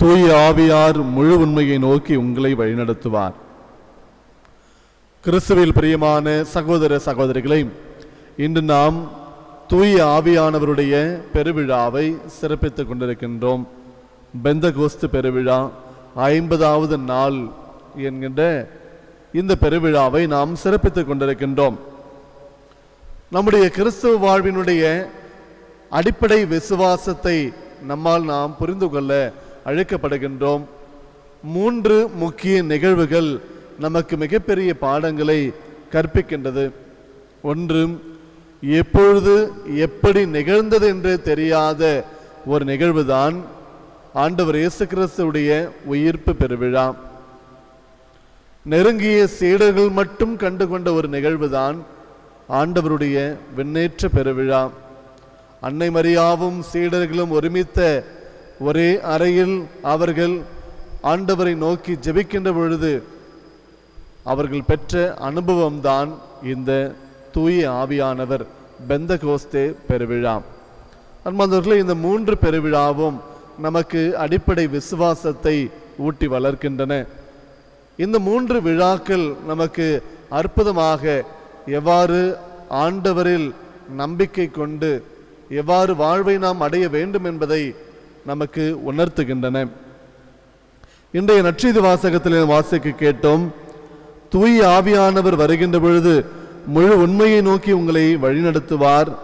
தூய ஆவியார் முழு உண்மையை நோக்கி உங்களை வழிநடத்துவார். கிறிஸ்துவில் பிரியமான சகோதர சகோதரிகளை இன்று நாம் தூய ஆவியானவருடைய பெருவிழாவை சிறப்பித்துக் கொண்டிருக்கின்றோம். பெந்தகோஸ்து பெருவிழா ஐம்பதாவது நாள் என்கின்ற இந்த பெருவிழாவை நாம் சிறப்பித்துக் கொண்டிருக்கின்றோம். நம்முடைய கிறிஸ்துவ வாழ்வினுடைய அடிப்படை விசுவாசத்தை நம்மால் நாம் புரிந்து கொள்ள அழைக்கப்படுகின்றோம். மூன்று முக்கிய நிகழ்வுகள் நமக்கு மிகப்பெரிய பாடங்களை கற்பிக்கின்றது. ஒன்று எப்பொழுது எப்படி நிகழ்ந்தது என்று தெரியாத ஒரு நிகழ்வுதான் ஆண்டவர் இயேசு கிறிஸ்துடைய உயிர்ப்பு பெருவிழா. நெருங்கிய சீடர்கள் மட்டும் கண்டு கொண்ட ஒரு நிகழ்வுதான் ஆண்டவருடைய விண்ணேற்ற பெருவிழா. அன்னை மரியாவும் சீடர்களும் ஒருமித்த ஒரே அறையில் அவர்கள் ஆண்டவரை நோக்கி ஜெபிக்கின்ற பொழுது அவர்கள் பெற்ற அனுபவம்தான் இந்த தூய ஆவியானவர் பெந்த கோஸ்தே பெருவிழா. அன்பாந்தவர்களே இந்த மூன்று பெருவிழாவும் நமக்கு அடிப்படை விசுவாசத்தை ஊட்டி வளர்க்கின்றன. இந்த மூன்று விழாக்கள் நமக்கு அற்புதமாக எவ்வாறு ஆண்டவரில் நம்பிக்கை கொண்டு எவ்வாறு வாழ்வை நாம் அடைய வேண்டும் என்பதை நமக்கு உணர்த்துகின்றன. இன்றைய நற்செய்தி வாசகத்தில் வாசிக்க கேட்டோம் தூய் ஆவியானவர் வருகின்ற பொழுது முழு உண்மையை நோக்கி உங்களை வழிநடத்துவார்.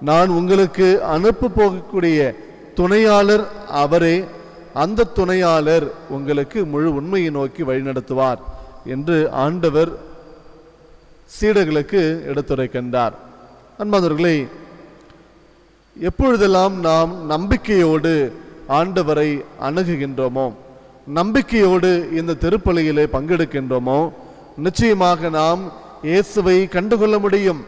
நான் உங்களுக்கு அனுப்ப போகக்கூடிய துணையாளர் அவரே. அந்த துணையாளர் உங்களுக்கு முழு உண்மையை நோக்கி வழிநடத்துவார் என்று ஆண்டவர் சீடர்களுக்கு எடுத்துரைக்கின்றார். அன்பாதவர்களை எப்பொழுதெல்லாம் நாம் நம்பிக்கையோடு ஆண்டவரை அணுகுகின்றோமோ நம்பிக்கையோடு இந்த திருப்பலியிலே பங்கெடுக்கின்றோமோ நிச்சயமாக நாம் இயேசுவை கண்டுகொள்ள முடியும்.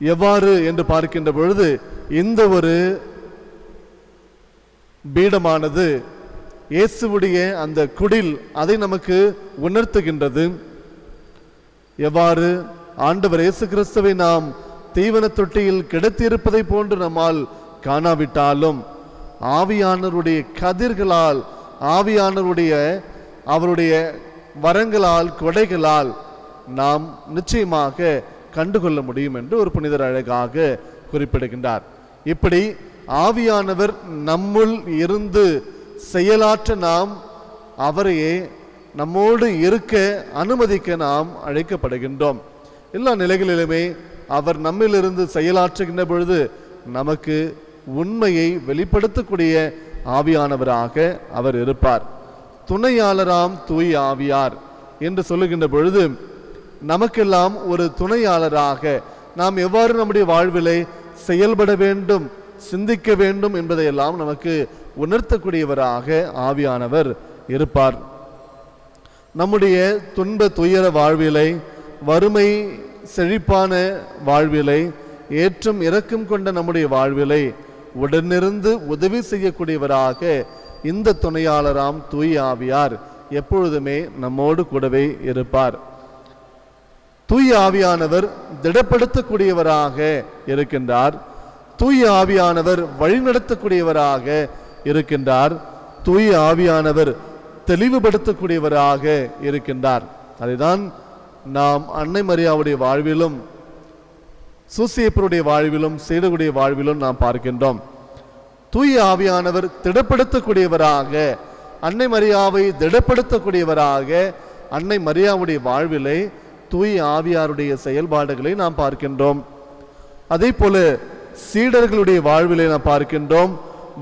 எவ்வாறு என்று பார்க்கின்ற பொழுது இந்த ஒரு பீடமானது இயேசுவுடைய அந்த குடில் அதை நமக்கு உணர்த்துகின்றது. எவ்வாறு? ஆண்டவர் இயேசு கிறிஸ்துவை நாம் தீவன தொட்டியில் கிடத்தியிருப்பதை போன்று நம்மால் காணாவிட்டாலும் ஆவியானவருடைய கதிர்களால் ஆவியானவருடைய அவருடைய வரங்களால் கொடைகளால் நாம் நிச்சயமாக கண்டுகொள்ள முடியும் என்று ஒரு புனிதர் அழகாக குறிப்பிடுகின்றார். இப்படி ஆவியானவர் நம்முள் இருந்து செயலாற்ற நாம் அவரையே நம்மோடு இருக்க அனுமதிக்க நாம் அழைக்கப்படுகின்றோம். எல்லா நிலைகளிலுமே அவர் நம்மிலிருந்து செயலாற்றுகின்ற பொழுது நமக்கு உண்மையை வெளிப்படுத்தக்கூடிய ஆவியானவராக அவர் இருப்பார். துணையாளராம் தூய் ஆவியார் என்று சொல்லுகின்ற பொழுது நமக்கெல்லாம் ஒரு துணையாளராக நாம் எவ்வாறு நம்முடைய வாழ்விலே செயல்பட வேண்டும் சிந்திக்க வேண்டும் என்பதையெல்லாம் நமக்கு உணர்த்தக்கூடியவராக ஆவியானவர் இருப்பார். நம்முடைய துன்ப துயர வாழ்விலை வறுமை செழிப்பான வாழ்விலை ஏற்றும் இறக்கம் கொண்ட நம்முடைய வாழ்விலை உடனிருந்து உதவி செய்யக்கூடியவராக இந்த துணையாளராம் தூய் ஆவியார் எப்பொழுதுமே நம்மோடு கூடவே இருப்பார். தூய் ஆவியானவர் திடப்படுத்தக்கூடியவராக இருக்கின்றார். தூய் ஆவியானவர் வழிநடத்தக்கூடியவராக இருக்கின்றார். தூய் ஆவியானவர் தெளிவுபடுத்தக்கூடியவராக இருக்கின்றார். அதைதான் நாம் அன்னை மரியாவுடைய வாழ்விலும் சூசியப்பருடைய வாழ்விலும் சீடகுடைய வாழ்விலும் நாம் பார்க்கின்றோம். தூய ஆவியானவர் திடப்படுத்தக்கூடியவராக அன்னை மரியாவை திடப்படுத்தக்கூடியவராக அன்னை மரியாவுடைய வாழ்விலே தூய ஆவியாருடைய செயல்பாடுகளை நாம் பார்க்கின்றோம். அதே போல சீடர்களுடைய வாழ்விலே நாம் பார்க்கின்றோம்.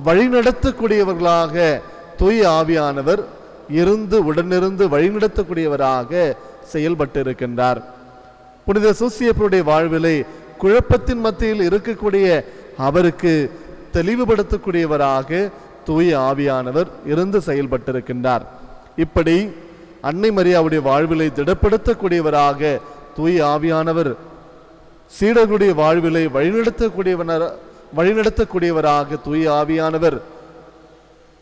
வழிநடத்தக்கூடியவர்களாக தூய ஆவியானவர் இருந்து உடனிருந்து வழிநடத்தக்கூடியவராக செயல்பட்டு இருக்கின்றார் புனித சூசியப்பருடைய வாழ்விலே குழப்பத்தின் மத்தியில் இருக்கக்கூடிய அவருக்கு தெளிவுபடுத்தக்கூடியவராக தூய ஆவியானவர் இருந்து செயல்பட்டிருக்கின்றார். இப்படி அன்னை மரியாவுடைய வாழ்விலை திடப்படுத்தக்கூடியவராக தூய ஆவியானவர் சீடர்களுடைய வாழ்விலை வழிநடத்தக்கூடியவனர் வழிநடத்தக்கூடியவராக தூய ஆவியானவர்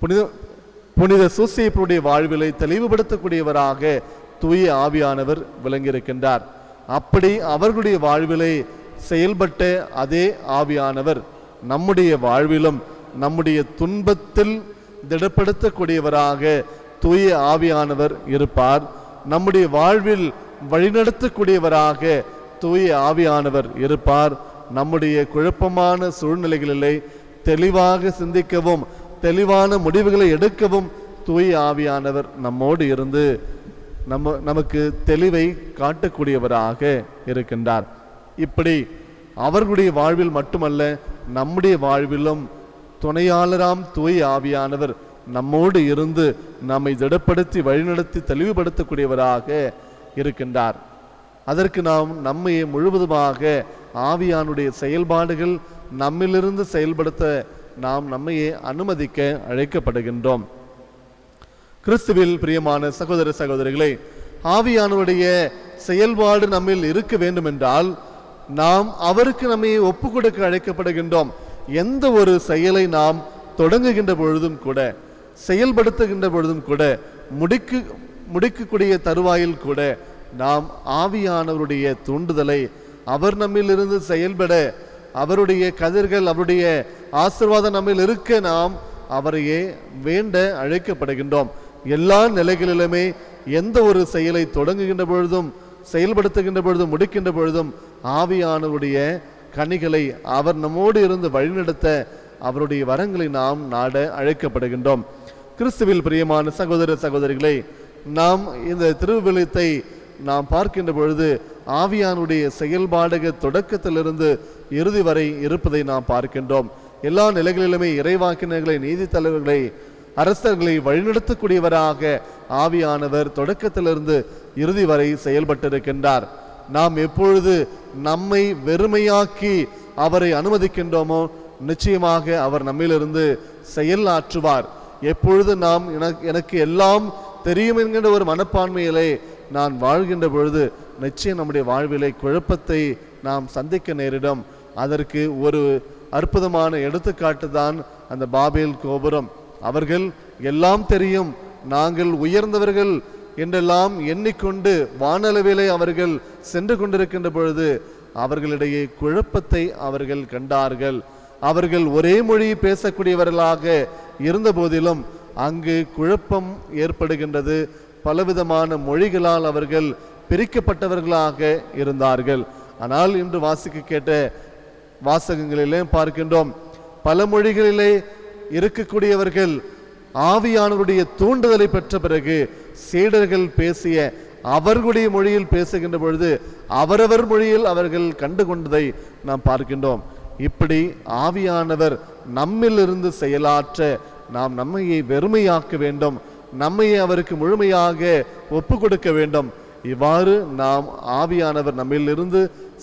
புனித புனித சூசியப்பருடைய வாழ்விலை தெளிவுபடுத்தக்கூடியவராக தூய ஆவியானவர் விளங்கியிருக்கின்றார். அப்படி அவர்களுடைய வாழ்விலே செயல்பட்ட அதே ஆவியானவர் நம்முடைய வாழ்விலும் நம்முடைய துன்பத்தில் திடப்படுத்தக்கூடியவராக தூய ஆவியானவர் இருப்பார். நம்முடைய வாழ்வில் வழிநடத்தக்கூடியவராக தூய ஆவியானவர் இருப்பார். நம்முடைய குழப்பமான சூழ்நிலைகளிலே தெளிவாக சிந்திக்கவும் தெளிவான முடிவுகளை எடுக்கவும் தூய ஆவியானவர் நம்மோடு இருந்து நம்ம நமக்கு தெளிவை காட்டக்கூடியவராக இருக்கின்றார். இப்படி அவர்களுடைய வாழ்வில் மட்டுமல்ல நம்முடைய வாழ்விலும் துணையாளராம் தூய் ஆவியானவர் நம்மோடு இருந்து நம்மை திடப்படுத்தி வழிநடத்தி தெளிவுபடுத்தக்கூடியவராக இருக்கின்றார். அதற்கு நாம் நம்மை முழுவதுமாக ஆவியானுடைய செயல்பாடுகள் நம்மிலிருந்து செயல்படுத்த நாம் நம்மையே அனுமதிக்க அழைக்கப்படுகின்றோம். கிறிஸ்துவில் பிரியமான சகோதர சகோதரிகளே ஆவியானவருடைய செயல்பாடு நம்மில் இருக்க வேண்டும் என்றால் நாம் அவருக்கு நம்மை ஒப்பு கொடுக்க அழைக்கப்படுகின்றோம். எந்த ஒரு செயலை நாம் தொடங்குகின்ற பொழுதும் கூட செயல்படுத்துகின்ற பொழுதும் கூட முடிக்கு முடிக்கக்கூடிய தருவாயில் கூட நாம் ஆவியானவருடைய தூண்டுதலை அவர் நம்மிலிருந்து செயல்பட அவருடைய கதிர்கள் அவருடைய ஆசிர்வாதம் நம்மில் இருக்க நாம் அவரையே வேண்ட அழைக்கப்படுகின்றோம். எல்லா நிலைகளிலுமே எந்த ஒரு செயலை தொடங்குகின்ற பொழுதும் செயல்படுத்துகின்ற பொழுதும் முடிக்கின்ற பொழுதும் ஆவியானவருடைய கனிகளை அவர் நம்மோடு இருந்து வழிநடத்த அவருடைய வரங்களை நாம் நாட அழைக்கப்படுகின்றோம். கிறிஸ்துவில் பிரியமான சகோதர சகோதரிகளை நாம் இந்த திருவிழத்தை நாம் பார்க்கின்ற பொழுது ஆவியானுடைய செயல்பாடக தொடக்கத்திலிருந்து இறுதி வரை இருப்பதை நாம் பார்க்கின்றோம். எல்லா நிலைகளிலுமே இறைவாக்கினர்களை நீதித்தலைவர்களை அரசர்களை வழிநடத்தக்கூடியவராக ஆவியானவர் தொடக்கத்திலிருந்து இறுதி வரை செயல்பட்டிருக்கின்றார். நாம் எப்பொழுது நம்மை வெறுமையாக்கி அவரை அனுமதிக்கின்றோமோ நிச்சயமாக அவர் நம்மிலிருந்து செயல் ஆற்றுவார் எப்பொழுது நாம் எனக்கு எனக்கு எல்லாம் தெரியும் என்கின்ற ஒரு மனப்பான்மையிலே நான் வாழ்கின்ற பொழுது நிச்சயம் நம்முடைய வாழ்விலே குழப்பத்தை நாம் சந்திக்க நேரிடும். அதற்கு ஒரு அற்புதமான எடுத்துக்காட்டு தான் அந்த பாபேல் கோபுரம். அவர்கள் எல்லாம் தெரியும். நாங்கள் உயர்ந்தவர்கள் என்றெல்லாம் எண்ணிக்கொண்டு வானளவிலே அவர்கள் சென்று கொண்டிருக்கின்ற பொழுது அவர்களிடையே குழப்பத்தை அவர்கள் கண்டார்கள். அவர்கள் ஒரே மொழி பேசக்கூடியவர்களாக இருந்த போதிலும் அங்கு குழப்பம் ஏற்படுகின்றது. பலவிதமான மொழிகளால் அவர்கள் பிரிக்கப்பட்டவர்களாக இருந்தார்கள். ஆனால் இன்று வாசிக்க கேட்ட வாசகங்களிலே பார்க்கின்றோம். பல மொழிகளிலே இருக்கக்கூடியவர்கள் ஆவியானவருடைய தூண்டுதலை பெற்ற பிறகு சீடர்கள் பேசிய அவர்களுடைய மொழியில் பேசுகின்ற பொழுது அவரவர் மொழியில் அவர்கள் கண்டு கொண்டதை நாம் பார்க்கின்றோம். இப்படி ஆவியானவர் நம்மிலிருந்து செயலாற்ற நாம் நம்மையை வெறுமையாக்க வேண்டும் நம்மையை அவருக்கு முழுமையாக ஒப்பு கொடுக்க வேண்டும். இவ்வாறு நாம் ஆவியானவர் நம்மிலிருந்து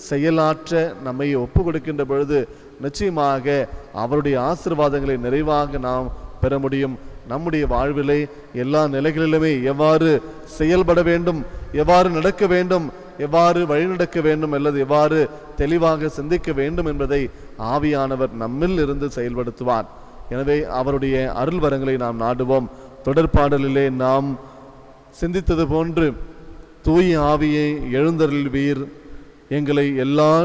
செயலாற்ற நம்மை ஒப்பு கொடுக்கின்ற பொழுது நிச்சயமாக அவருடைய ஆசிர்வாதங்களை நிறைவாக நாம் பெற முடியும். நம்முடைய வாழ்விலே எல்லா நிலைகளிலுமே எவ்வாறு செயல்பட வேண்டும் எவ்வாறு நடக்க வேண்டும் எவ்வாறு வழிநடக்க வேண்டும் அல்லது எவ்வாறு தெளிவாக சிந்திக்க வேண்டும் என்பதை ஆவியானவர் நம்மில் இருந்து செயல்படுத்துவார். எனவே அவருடைய அருள் வரங்களை நாம் நாடுவோம். தொடர்பாடலிலே நாம் சிந்தித்தது போன்று தூய ஆவியை எழுந்தருள்வீர். எங்களை எல்லா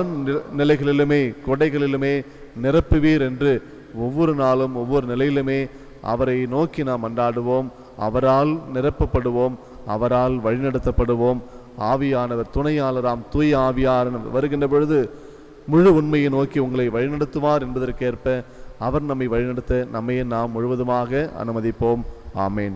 நிலைகளிலுமே கொடைகளிலுமே நிரப்புவீர் என்று ஒவ்வொரு நாளும் ஒவ்வொரு நிலையிலுமே அவரை நோக்கி நாம் அண்டாடுவோம் அவரால் நிரப்பப்படுவோம். அவரால் வழிநடத்தப்படுவோம். ஆவியானவர் துணையாளராம் தூய ஆவியானவர் வருகின்ற பொழுது முழு உண்மையை நோக்கி உங்களை வழிநடத்துவார் என்பதற்கேற்ப அவர் நம்மை வழிநடத்த நம்மையே நாம் முழுவதுமாக அனுமதிப்போம். ஆமேன்.